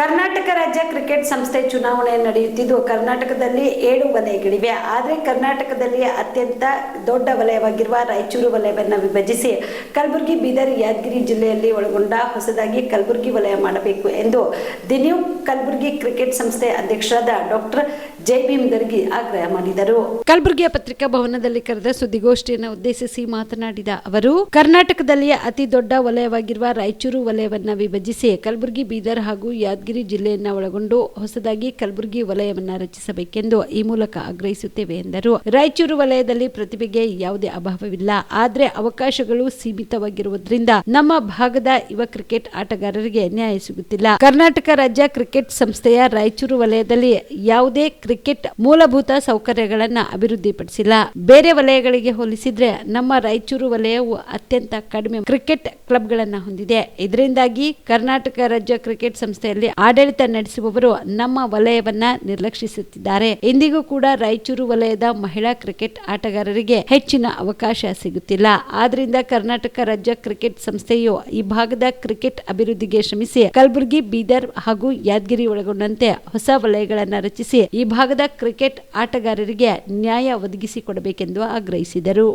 ಕರ್ನಾಟಕ ರಾಜ್ಯ ಕ್ರಿಕೆಟ್ ಸಂಸ್ಥೆ ಚುನಾವಣೆ ನಡೆಯುತ್ತಿದ್ದು, ಕರ್ನಾಟಕದಲ್ಲಿ ಏಳು ವಲಯಗಳಿವೆ. ಆದರೆ ಕರ್ನಾಟಕದಲ್ಲಿ ಅತ್ಯಂತ ದೊಡ್ಡ ವಲಯವಾಗಿರುವ ರಾಯಚೂರು ವಲಯವನ್ನು ವಿಭಜಿಸಿ ಕಲಬುರಗಿ, ಬೀದರ್, ಯಾದಗಿರಿ ಜಿಲ್ಲೆಯಲ್ಲಿ ಒಳಗೊಂಡ ಹೊಸದಾಗಿ ಕಲಬುರಗಿ ವಲಯ ಮಾಡಬೇಕು ಎಂದು ದಿ ನ್ಯೂ ಕಲಬುರಗಿ ಕ್ರಿಕೆಟ್ ಸಂಸ್ಥೆ ಅಧ್ಯಕ್ಷರಾದ ಡಾಕ್ಟರ್ ಜೈ ಭೀಮ್ ಗರ್ಗಿ ಆಗ್ರಹ ಮಾಡಿದರು. ಕಲಬುರಗಿಯ ಪತ್ರಿಕಾ ಭವನದಲ್ಲಿ ಕರೆದ ಸುದ್ದಿಗೋಷ್ಠಿಯನ್ನು ಉದ್ದೇಶಿಸಿ ಮಾತನಾಡಿದ ಅವರು ಕರ್ನಾಟಕದಲ್ಲಿ ಅತಿ ದೊಡ್ಡ ವಲಯವಾಗಿರುವ ರಾಯಚೂರು ವಲಯವನ್ನ ವಿಭಜಿಸಿ ಕಲಬುರಗಿ, ಬೀದರ್ ಹಾಗೂ ಯಾದಗಿರಿ ಜಿಲ್ಲೆಯನ್ನ ಒಳಗೊಂಡು ಹೊಸದಾಗಿ ಕಲಬುರಗಿ ವಲಯವನ್ನ ರಚಿಸಬೇಕೆಂದು ಈ ಮೂಲಕ ಆಗ್ರಹಿಸುತ್ತೇವೆ ಎಂದರು. ರಾಯಚೂರು ವಲಯದಲ್ಲಿ ಪ್ರತಿಭೆಗೆ ಯಾವುದೇ ಅಭಾವವಿಲ್ಲ. ಆದರೆ ಅವಕಾಶಗಳು ಸೀಮಿತವಾಗಿರುವುದರಿಂದ ನಮ್ಮ ಭಾಗದ ಯುವ ಕ್ರಿಕೆಟ್ ಆಟಗಾರರಿಗೆ ನ್ಯಾಯ ಸಿಗುತ್ತಿಲ್ಲ. ಕರ್ನಾಟಕ ರಾಜ್ಯ ಕ್ರಿಕೆಟ್ ಸಂಸ್ಥೆಯ ರಾಯಚೂರು ವಲಯದಲ್ಲಿ ಯಾವುದೇ ಕ್ರಿಕೆಟ್ ಮೂಲಭೂತ ಸೌಕರ್ಯಗಳನ್ನ ಅಭಿವೃದ್ಧಿಪಡಿಸಿಲ್ಲ. ಬೇರೆ ವಲಯಗಳಿಗೆ ಹೋಲಿಸಿದ್ರೆ ನಮ್ಮ ರಾಯಚೂರು ವಲಯವು ಅತ್ಯಂತ ಕಡಿಮೆ ಕ್ರಿಕೆಟ್ ಕ್ಲಬ್ಗಳನ್ನು ಹೊಂದಿದೆ. ಇದರಿಂದಾಗಿ ಕರ್ನಾಟಕ ರಾಜ್ಯ ಕ್ರಿಕೆಟ್ ಸಂಸ್ಥೆಯಲ್ಲಿ ಆಡಳಿತ ನಡೆಸುವವರು ನಮ್ಮ ವಲಯವನ್ನ ನಿರ್ಲಕ್ಷಿಸುತ್ತಿದ್ದಾರೆ. ಇಂದಿಗೂ ಕೂಡ ರಾಯಚೂರು ವಲಯದ ಮಹಿಳಾ ಕ್ರಿಕೆಟ್ ಆಟಗಾರರಿಗೆ ಹೆಚ್ಚಿನ ಅವಕಾಶ ಸಿಗುತ್ತಿಲ್ಲ. ಆದ್ರಿಂದ ಕರ್ನಾಟಕ ರಾಜ್ಯ ಕ್ರಿಕೆಟ್ ಸಂಸ್ಥೆಯು ಈ ಭಾಗದ ಕ್ರಿಕೆಟ್ ಅಭಿವೃದ್ಧಿಗೆ ಶ್ರಮಿಸಿ ಕಲಬುರಗಿ, ಬೀದರ್ ಹಾಗೂ ಯಾದಗಿರಿ ಒಳಗೊಂಡಂತೆ ಹೊಸ ವಲಯಗಳನ್ನು ರಚಿಸಿ ಈ ಭಾಗದ ಕ್ರಿಕೆಟ್ ಆಟಗಾರರಿಗೆ ನ್ಯಾಯ ಒದಗಿಸಿಕೊಡಬೇಕೆಂದು ಆಗ್ರಹಿಸಿದರು.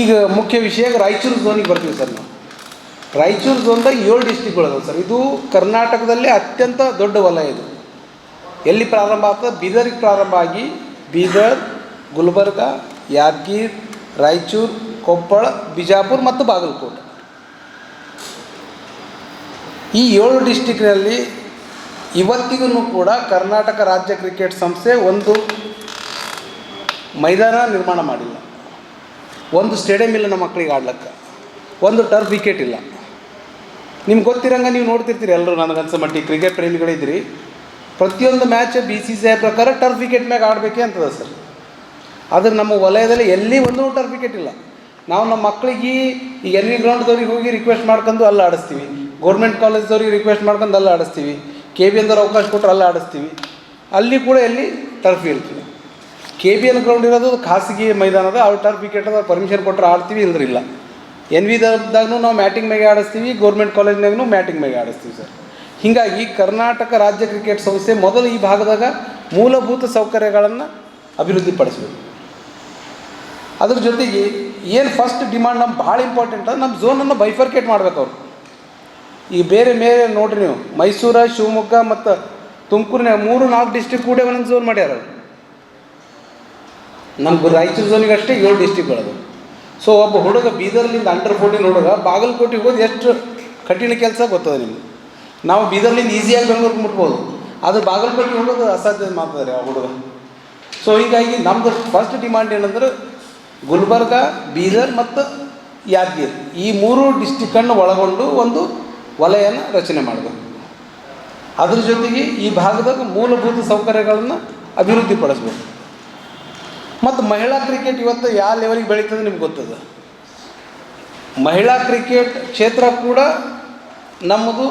ಈಗ ಮುಖ್ಯ ವಿಷಯ, ರಾಯಚೂರು ಝೋನಿಗೆ ಬರ್ತೀವಿ ಸರ್ ನಾವು. ರಾಯಚೂರು ಝೋನ್ದಾಗ ಏಳು ಡಿಸ್ಟಿಕ್ಗಳು ಸರ್. ಇದು ಕರ್ನಾಟಕದಲ್ಲೇ ಅತ್ಯಂತ ದೊಡ್ಡ ವಲಯ ಇದು. ಎಲ್ಲಿ ಪ್ರಾರಂಭ ಆಗ್ತದೆ? ಬೀದರಿಗೆ ಪ್ರಾರಂಭ ಆಗಿ ಬೀದರ್, ಗುಲ್ಬರ್ಗ, ಯಾದಗಿರ್, ರಾಯಚೂರು, ಕೊಪ್ಪಳ, ಬಿಜಾಪುರ ಮತ್ತು ಬಾಗಲಕೋಟೆ. ಈ ಏಳು ಡಿಸ್ಟಿಕ್ನಲ್ಲಿ ಇವತ್ತಿಗೂ ಕೂಡ ಕರ್ನಾಟಕ ರಾಜ್ಯ ಕ್ರಿಕೆಟ್ ಸಂಸ್ಥೆ ಒಂದು ಮೈದಾನ ನಿರ್ಮಾಣ ಮಾಡಿಲ್ಲ. ಒಂದು ಸ್ಟೇಡಿಯಂ ಇಲ್ಲ ನಮ್ಮ ಮಕ್ಕಳಿಗೆ ಆಡ್ಲಿಕ್ಕೆ. ಒಂದು ಟರ್ಫ್ ವಿಕೆಟ್ ಇಲ್ಲ. ನಿಮ್ಗೆ ಗೊತ್ತಿರಂಗೆ ನೀವು ನೋಡ್ತಿರ್ತೀರಿ ಎಲ್ಲರೂ ನನಗನ್ಸೋ ಮಟ್ಟಿ ಕ್ರಿಕೆಟ್ ಪ್ರೇಮಿಗಳಿದ್ರಿ ಪ್ರತಿಯೊಂದು match B C C I ಪ್ರಕಾರ ಟರ್ಫ್ ವಿಕೆಟ್ ಮ್ಯಾಗ ಆಡಬೇಕೆ ಅಂತದ ಸರ್. ಆದ್ರೆ ನಮ್ಮ ವಲಯದಲ್ಲಿ ಎಲ್ಲಿ ಒಂದು ಟರ್ಫ್ ವಿಕೆಟ್ ಇಲ್ಲ. ನಾವು ನಮ್ಮ ಮಕ್ಕಳಿಗೆ ಈಗ ಎಲ್ಲಿ ಗ್ರೌಂಡ್ದವ್ರಿಗೆ ಹೋಗಿ ರಿಕ್ವೆಸ್ಟ್ ಮಾಡ್ಕೊಂಡು ಅಲ್ಲಿ ಆಡಿಸ್ತೀವಿ. ಗೌರ್ಮೆಂಟ್ ಕಾಲೇಜ್ದವ್ರಿಗೆ ರಿಕ್ವೆಸ್ಟ್ ಮಾಡ್ಕೊಂಡು ಅಲ್ಲಿ ಆಡಿಸ್ತೀವಿ. ಕೆ ಬಿ ಎನ್ದವ್ರು ಅವಕಾಶ ಕೊಟ್ಟರೆ ಅಲ್ಲಿ ಆಡಿಸ್ತೀವಿ. ಅಲ್ಲಿ ಕೂಡ ಎಲ್ಲಿ ಟರ್ಫ್ ಇರ್ತೀವಿ. ಕೆ ಬಿ ಎನ್ ಗ್ರೌಂಡ್ ಇರೋದು ಖಾಸಗಿ ಮೈದಾನದ ಅವ್ರು ಟರ್ಫ್ ವಿಕೆಟ್ ಅದ ಪರ್ಮಿಷನ್ ಕೊಟ್ಟರೆ ಆಡ್ತೀವಿ ಇಲ್ಲ. ಎನ್ ವಿದಾಗೂ ನಾವು ಮ್ಯಾಟಿಂಗ್ ಮೇಲೆ ಆಡಿಸ್ತೀವಿ ಗೌರ್ಮೆಂಟ್ ಕಾಲೇಜ್ನಾಗೂ ಮ್ಯಾಟಿಂಗ್ ಮೇಲೆ ಆಡಿಸ್ತೀವಿ ಸರ್. ಹೀಗಾಗಿ ಕರ್ನಾಟಕ ರಾಜ್ಯ ಕ್ರಿಕೆಟ್ ಸಂಸ್ಥೆ ಮೊದಲು ಈ ಭಾಗದಾಗ ಮೂಲಭೂತ ಸೌಕರ್ಯಗಳನ್ನು ಅಭಿವೃದ್ಧಿಪಡಿಸಬೇಕು. ಅದ್ರ ಜೊತೆಗೆ ಏನು ಫಸ್ಟ್ ಡಿಮಾಂಡ್ ನಮ್ಮ ಭಾಳ ಇಂಪಾರ್ಟೆಂಟ್ ಅದು ನಮ್ಮ ಝೋನನ್ನು ಬೈಫರ್ಕೇಟ್ ಮಾಡ್ಬೇಕು ಅವ್ರು. ಈಗ ಬೇರೆ ಮೇಲೆ ನೋಡ್ರಿ ನೀವು, ಮೈಸೂರು, ಶಿವಮೊಗ್ಗ ಮತ್ತು ತುಮಕೂರಿನಾಗ ಮೂರು ನಾಲ್ಕು ಡಿಸ್ಟಿಕ್ ಕೂಡ ಒಂದೊಂದು ಝೋನ್ ಮಾಡ್ಯಾರ ನಮ್ಗೆ ರಾಯಚೂರು ಝೋನಿಗೆ ಅಷ್ಟೇ ಏಳು ಡಿಸ್ಟಿಕ್ಗಳದು ಸೊ ಒಬ್ಬ ಹುಡುಗ ಬೀದರ್ಲಿಂದ ಅಂಡರ್ ಫೋರ್ಟೀನ್ ಹುಡುಗ ಬಾಗಲಕೋಟೆಗೆ ಹೋಗಿ ಎಷ್ಟು ಕಠಿಣ ಕೆಲಸ ಗೊತ್ತದ ನಿಮ್ಗೆ? ನಾವು ಬೀದರ್ಲಿಂದ ಈಸಿಯಾಗಿ ಬೆಂಗಳೂರಿಗೆ ಮುಟ್ಬೋದು. ಆದರೆ ಬಾಗಲಕೋಟೆ ಹೋಗೋದು ಅಸಾಧ್ಯ ಮಾಡ್ತದೆ ಆ ಹುಡುಗ? ಸೊ ಹೀಗಾಗಿ ನಮ್ದು ಫಸ್ಟ್ ಡಿಮಾಂಡ್ ಏನಂದ್ರೆ ಗುಲ್ಬರ್ಗ, ಬೀದರ್ ಮತ್ತು ಯಾದಗಿರಿ. ಈ ಮೂರು ಡಿಸ್ಟಿಕ್ಕನ್ನು ಒಳಗೊಂಡು ಒಂದು ವಲಯನ ರಚನೆ ಮಾಡಬೇಕು ಅದ್ರ ಜೊತೆಗೆ ಈ ಭಾಗದಾಗ ಮೂಲಭೂತ ಸೌಕರ್ಯಗಳನ್ನು ಅಭಿವೃದ್ಧಿಪಡಿಸ್ಬೇಕು ಮತ್ತು ಮಹಿಳಾ ಕ್ರಿಕೆಟ್ ಇವತ್ತು ಯಾವ ಲೆವೆಲಿಗೆ ಬೆಳೀತದೆ ನಿಮ್ಗೆ ಗೊತ್ತದ? ಮಹಿಳಾ ಕ್ರಿಕೆಟ್ ಕ್ಷೇತ್ರ ಕೂಡ ನಮ್ಮದು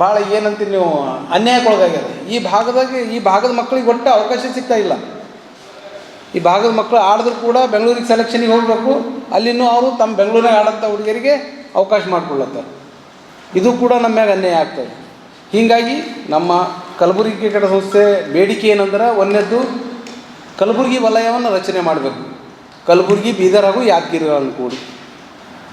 ಭಾಳ ಏನಂತ ನೀವು ಅನ್ಯಾಯಕ್ಕೊಳಗಾಗ್ಯದ. ಈ ಭಾಗದಾಗ ಈ ಭಾಗದ ಮಕ್ಕಳಿಗೆ ಒಟ್ಟು ಅವಕಾಶ ಸಿಗ್ತಾ ಇಲ್ಲ. ಈ ಭಾಗದ ಮಕ್ಕಳು ಆಡಿದ್ರು ಕೂಡ ಬೆಂಗಳೂರಿಗೆ ಸೆಲೆಕ್ಷನಿಗೆ ಹೋಗಬೇಕು. ಅಲ್ಲಿನೂ ಅವರು ತಮ್ಮ ಬೆಂಗಳೂರಿನಾಗ ಆಡೋಂಥ ಹುಡುಗಿಯರಿಗೆ ಅವಕಾಶ ಮಾಡಿಕೊಳ್ಳತ್ತಾರೆ ಇದು ಕೂಡ ನಮ್ಮ ಮ್ಯಾಗ ಅನ್ಯಾಯ ಆಗ್ತದೆ. ಹೀಗಾಗಿ ನಮ್ಮ ಕಲಬುರಗಿ ಕ್ರಿಕೆಟ್ ಸಂಸ್ಥೆ ಬೇಡಿಕೆ ಏನಂದ್ರೆ ಒಂದನೇದ್ದು ಕಲಬುರಗಿ ವಲಯವನ್ನು ರಚನೆ ಮಾಡಬೇಕು. ಕಲಬುರಗಿ ಬೀದರ್ ಹಾಗೂ ಯಾದಗಿರಿಗಳನ್ನು ಕೂಡಿ.